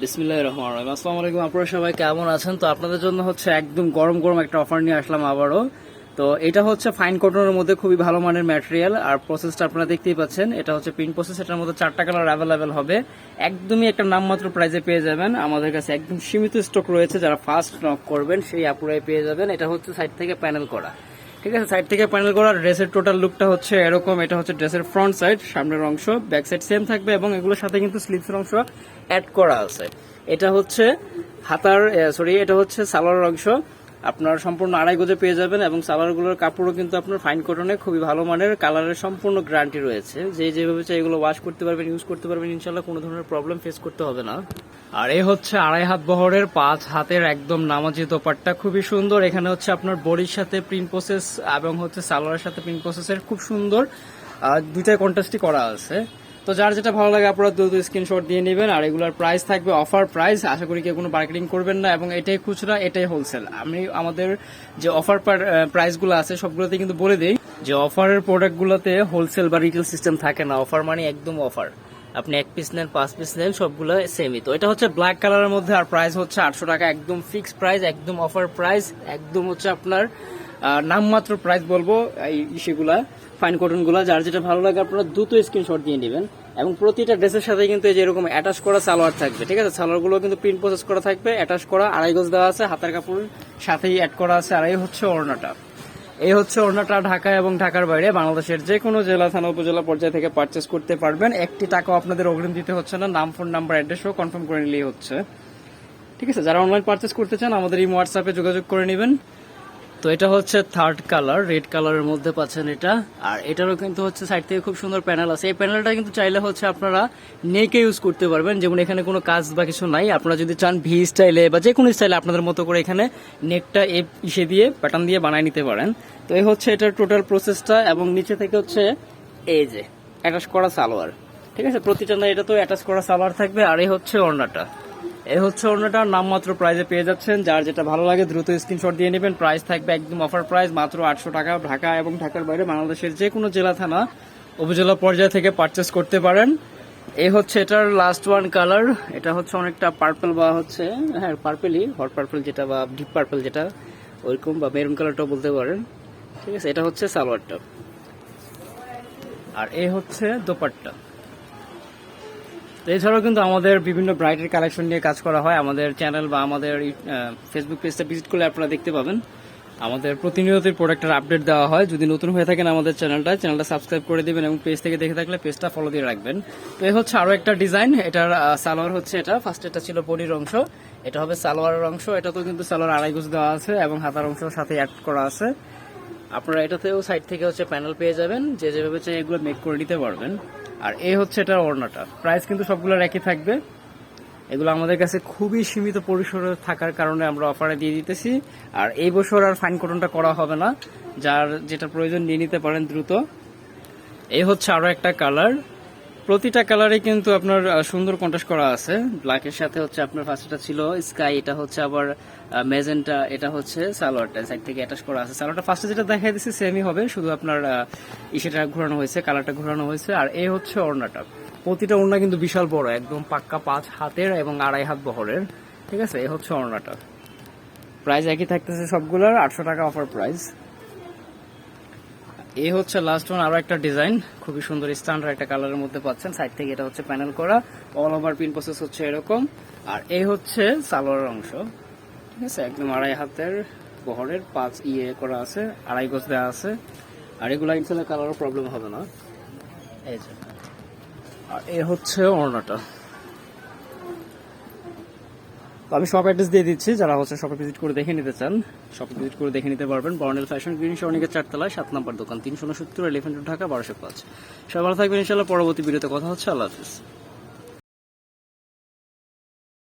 বিসমিল্লাহ রহমান রহিম। আসসালামু আলাইকুম, আপনারা সবাই কেমন আছেন? তো আপনাদের জন্য হচ্ছে একদম গরম গরম একটা অফার নিয়ে আসলাম আবারও। তো এটা হচ্ছে ফাইন কটনের মধ্যে খুবই ভালো মানের ম্যাটেরিয়াল আর প্রসেসটা আপনারা দেখতেই পাচ্ছেন, এটা হচ্ছে প্রিন্ট প্রসেস এটার মধ্যে চারটা কালার অ্যাভেলেবেল হবে। একদমই একটা নামমাত্র প্রাইসে পেয়ে যাবেন। আমাদের কাছে একদম সীমিত স্টক রয়েছে, যারা ফার্স্ট নক করবেন, সেই আপুরাই পেয়ে যাবেন। এটা হচ্ছে সাইড থেকে প্যানেল করা। ঠিক আছে সাইড থেকে প্যানেল করা ড্রেসের টোটাল লুকটা হচ্ছে এরকম, এটা হচ্ছে ড্রেসের ফ্রন্ট সাইড সামনের অংশ ব্যাক সাইড সেম থাকবে এবং এগুলোর সাথে কিন্তু স্লিপসের অংশ অ্যাড করা আছে। এটা হচ্ছে হাতার সরি এটা হচ্ছে সালোয়ারের অংশ। আপনার সম্পূর্ণ আড়াই গজে পেয়ে যাবেন এবং সালোয়ারগুলোর কাপড়ও কিন্তু আপনার ফাইন কটনে খুবই ভালো মানের কালারের সম্পূর্ণ গ্যারান্টি রয়েছে। যে যেভাবে চাই এগুলো ওয়াশ করতে পারবেন ইউজ করতে পারবেন ইনশাল্লাহ কোনো ধরনের প্রবলেম ফেস করতে হবে না। আর এ হচ্ছে আড়াই হাত বহরের পাঁচ হাতের একদম নামাজি দোপাট্টা। খুবই সুন্দর, এখানে হচ্ছে আপনার বডির সাথে প্রিন্ট প্রসেস এবং হচ্ছে সালোয়ারের সাথে প্রিন্ট প্রসেসের খুব সুন্দর আর দুইটাই কন্ট্রাস্টই করা আছে। তো যার যেটা ভালো লাগে আপনারা দ্রুত স্ক্রিনশট দিয়ে নেবেন আর এগুলোর প্রাইস থাকবে অফার প্রাইস আশা করি কেউ কোনো মার্কেটিং করবেন না এবং এটাই খুচরা, এটাই হোলসেল আমি আমাদের যে অফার প্রাইসগুলো আছে সবগুলোতে কিন্তু বলে দিই যে অফারের প্রোডাক্টগুলোতে হোলসেল বা রিটেল সিস্টেম থাকে না। অফার মানে একদম অফার আপনি এক পিস নেন, পাঁচ পিস নেন, সবগুলো সেমই তো এটা হচ্ছে ব্ল্যাক কালারের মধ্যে আর প্রাইস হচ্ছে আটশো টাকা। একদম ফিক্সড প্রাইস একদম অফার প্রাইস একদম হচ্ছে আপনার নামমাত্র প্রাইস বলব, এই সেগুলা ফাইন কটনগুলো যার যেটা ভালো লাগে আপনারা দ্রুত স্ক্রিনশট দিয়ে নেবেন এবং প্রতিটা ড্রেসের সাথে কিন্তু এই যে এরকম অ্যাটাচ করা সালোয়ার থাকবে, ঠিক আছে? সালোয়ারগুলো কিন্তু প্রিন্ট প্রসেস করা থাকবে অ্যাটাচ করা, আড়াই গজ দেওয়া আছে, হাতের কাপড় সাথেই অ্যাড করা আছে, আর এই হচ্ছে ওড়নাটা। এই হচ্ছে ওড়নাটা ঢাকা এবং ঢাকার বাইরে, বাংলাদেশের যে কোনো জেলা, থানা, উপজেলা পর্যায় থেকে পারচেস করতে পারবেন। একটি টাকাও আপনাদের অগ্রিম দিতে হচ্ছে না, নাম ফোন নাম্বার অ্যাড্রেসও কনফার্ম করে নিলেই হচ্ছে। ঠিক আছে? যারা অনলাইন পারচেস করতে চান, আমাদের এই হোয়াটসঅ্যাপে যোগাযোগ করে নেবেন। তো এটা হচ্ছে থার্ড কালার রেড কালারের মধ্যে পাচ্ছেন এটা। আর এটারও কিন্তু হচ্ছে সাইড থেকে খুব সুন্দর প্যানেল আছে। এই প্যানেলটা কিন্তু চাইলে হচ্ছে আপনারা নেকে ইউজ করতে পারবেন। যেমন এখানে কোনো কাজ বা কিছু নাই। আপনারা যদি চান ভি স্টাইলে বা যে কোনো স্টাইলে আপনাদের মতো করে এখানে নেকটা এ ইসে দিয়ে প্যাটার্ন দিয়ে বানায় নিতে পারেন। তো এই হচ্ছে এটার টোটাল প্রসেসটা এবং নিচে থেকে হচ্ছে এই যে অ্যাটাচ করা সালোয়ার। ঠিক আছে? প্রতিটা এটা তো অ্যাটাচ করা সালোয়ার থাকবে। আর এই হচ্ছে ওড়নাটা। এই হচ্ছে অন্যটা, নামমাত্র প্রাইজে পেয়ে যাচ্ছেন। যার যেটা ভালো লাগে, দ্রুত স্ক্রিনশট দিয়ে নেবেন। প্রাইস থাকবে একদম অফার প্রাইস মাত্র আটশো টাকা। ঢাকা এবং ঢাকার বাইরে বাংলাদেশের যে কোনো জেলা, থানা, উপজেলা পর্যায় থেকে পারচেস করতে পারেন। এ হচ্ছে এটার লাস্ট ওয়ান কালার এটা হচ্ছে অনেকটা পার্পল বা হচ্ছে হ্যাঁ পার্পেলই হট পার্পল যেটা বা ডিপ পার্পল যেটা, ওইরকম বা মেরুন কালারটাও বলতে পারেন। ঠিক আছে, এটা হচ্ছে সালোয়ারটা। আর এই হচ্ছে দোপাট্টা। তো এছাড়াও কিন্তু আমাদের বিভিন্ন ব্রাইটের কালেকশন নিয়ে কাজ করা হয়। আমাদের চ্যানেল বা আমাদের ফেসবুক পেজটা ভিজিট করলে আপনারা দেখতে পাবেন। আমাদের প্রতিনিয়ত প্রোডাক্টের আপডেট দেওয়া হয়। যদি নতুন হয়ে থাকেন আমাদের চ্যানেলটা চ্যানেলটা সাবস্ক্রাইব করে দিবেন এবং পেজ থেকে দেখে থাকলে পেজটা ফলো দিয়ে রাখবেন। তো এই হচ্ছে আরও একটা ডিজাইন এটার সালোয়ার হচ্ছে এটা। ফার্স্ট এটা ছিল বডির অংশ। এটা হবে সালোয়ারের অংশ। এটা তো কিন্তু সালোয়ার আড়াই গুজ দেওয়া আছে এবং হাতার অংশ সাথে অ্যাড করা আছে। আপনারা এটাতেও সাইড থেকে হচ্ছে প্যানেল পেয়ে যাবেন। যে যেভাবে চাই এগুলো মেক করে নিতে পারবেন। আর এ হচ্ছে এটার ওড়নাটা। প্রাইস কিন্তু সবগুলোর একই থাকবে। এগুলো আমাদের কাছে খুবই সীমিত পরিসরে থাকার কারণে আমরা অফারে দিয়ে দিতেছি। আর এই বছর আর ফাইন কটনটা করা হবে না। যার যেটা প্রয়োজন নিয়ে নিতে পারেন দ্রুত। এই হচ্ছে আরও একটা কালার প্রতিটা কালারে কিন্তু আপনার সুন্দর কন্ট্রাস্ট করা আছে। ব্ল্যাকের সাথে হচ্ছে আপনার ফার্স্টটা ছিল স্কাই এটা হচ্ছে আবার মেজেন্টা এটা হচ্ছে সালোয়ারটা সাইড থেকে অ্যাটাচ করা আছে। সালোয়ারটা ফার্স্টে যেটা দেখাই দিচ্ছে সেমই হবে, শুধু আপনার ইসেটা ঘোরানো হয়েছে, কালারটা ঘোরানো হয়েছে, আর এই হচ্ছে ওড়নাটা। প্রতিটা ওড়না কিন্তু বিশাল বড়, একদম পাক্কা পাঁচ হাতের এবং আড়াই হাত বহরের। ঠিক আছে? এই হচ্ছে ওড়নাটা। প্রাইস একই থাকতেছে সবগুলোর, আটশো টাকা অফার প্রাইস এই হচ্ছে লাস্ট ওয়ান আরও একটা ডিজাইন খুবই সুন্দর স্ট্যান্ডার্ড একটা কালারের মধ্যে পাচ্ছেন। সাইড থেকে এটা হচ্ছে প্যানেল করা। অল ওভার পিন প্রসেস হচ্ছে এরকম। আর এই হচ্ছে সালোয়ারের অংশ। ঠিক আছে? একদম আড়াই হাতের বহরের পাঁচ ইয়ে করা আছে আড়াই গজ দেওয়া আছে। আর এগুলো ইনশাল্লাহ কালারও প্রবলেম হবে না। এই যে। আর এ হচ্ছে ওড়নাটা। তো আমি শপ অ্যাড্রেস দিয়ে দিচ্ছি, যারা হচ্ছে শপে ভিজিট করে দেখে নিতে চান শপে ভিজিট করে দেখে নিতে পারবেন। বর্ণেল ফ্যাশন গ্রিন সনিকের চারতলায়, সাত নম্বর দোকান, তিনশো উনসত্তর এলিফেন্ট ঢাকা, বারোশো পাঁচ। সবাই ভালো থাকবেন ইনশাল্লাহ পরবর্তী ভিডিওতে কথা হচ্ছে। আল্লাহ হাফিজ।